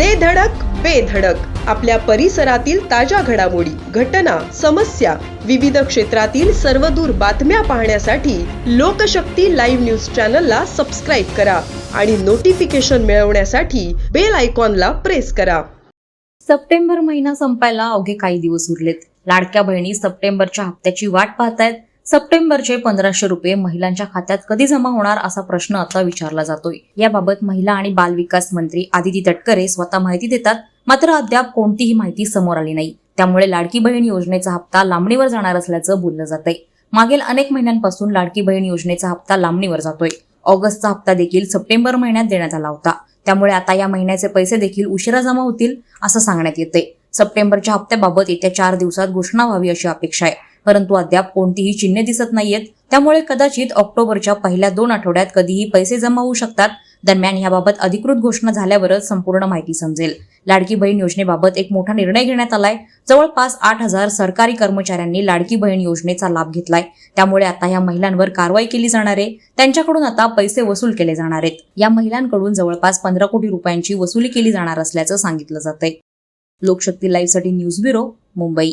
दे धडक बेधडक आपल्या परिसरातील ताज्या घडामोडी घटना समस्या विविध क्षेत्रातील सर्वदूर बातम्या पाहण्यासाठी लोकशक्ती लाईव्ह न्यूज चॅनलला सबस्क्राईब करा आणि नोटिफिकेशन मिळवण्यासाठी बेल आयकॉनला प्रेस करा. सप्टेंबर महिना संपायला अवघे काही दिवस उरलेत. लाडक्या बहिणी सप्टेंबरच्या हप्त्याची वाट पाहतायत. सप्टेंबरचे पंधराशे रुपये महिलांच्या खात्यात कधी जमा होणार असा प्रश्न आता विचारला जातोय. याबाबत महिला आणि बाल विकास मंत्री आदिती तटकरे स्वतः माहिती देतात मात्र अद्याप कोणतीही माहिती समोर आली नाही. त्यामुळे लाडकी बहीण योजनेचा हप्ता लांबणीवर जाणार असल्याचं बोललं जातंय. मागील अनेक महिन्यांपासून लाडकी बहीण योजनेचा हप्ता लांबणीवर जातोय. ऑगस्टचा हप्ता देखील सप्टेंबर महिन्यात देण्यात आला होता. त्यामुळे आता या महिन्याचे पैसे देखील उशिरा जमा होतील असं सांगण्यात येते सप्टेंबरच्या हप्त्याबाबत येत्या चार दिवसात घोषणा व्हावी अशी अपेक्षा आहे. परंतु अद्याप कोणतीही चिन्हे दिसत नाहीयेत. त्यामुळे कदाचित ऑक्टोबरच्या पहिल्या दोन आठवड्यात कधीही पैसे जमा होऊ शकतात. दरम्यान याबाबत अधिकृत घोषणा झाल्यावरच संपूर्ण माहिती समजेल. लाडकी बहीण योजनेबाबत एक मोठा निर्णय घेण्यात आलाय. जवळपास आठ हजार सरकारी कर्मचाऱ्यांनी लाडकी बहीण योजनेचा लाभ घेतलाय. त्यामुळे आता या महिलांवर कारवाई केली जाणार आहे. त्यांच्याकडून आता पैसे वसूल केले जाणार आहेत. या महिलांकडून जवळपास पंधरा कोटी रुपयांची वसुली केली जाणार असल्याचं सांगितलं जातंय. लोकशक्ती लाईव्हसाठी न्यूज ब्युरो मुंबई.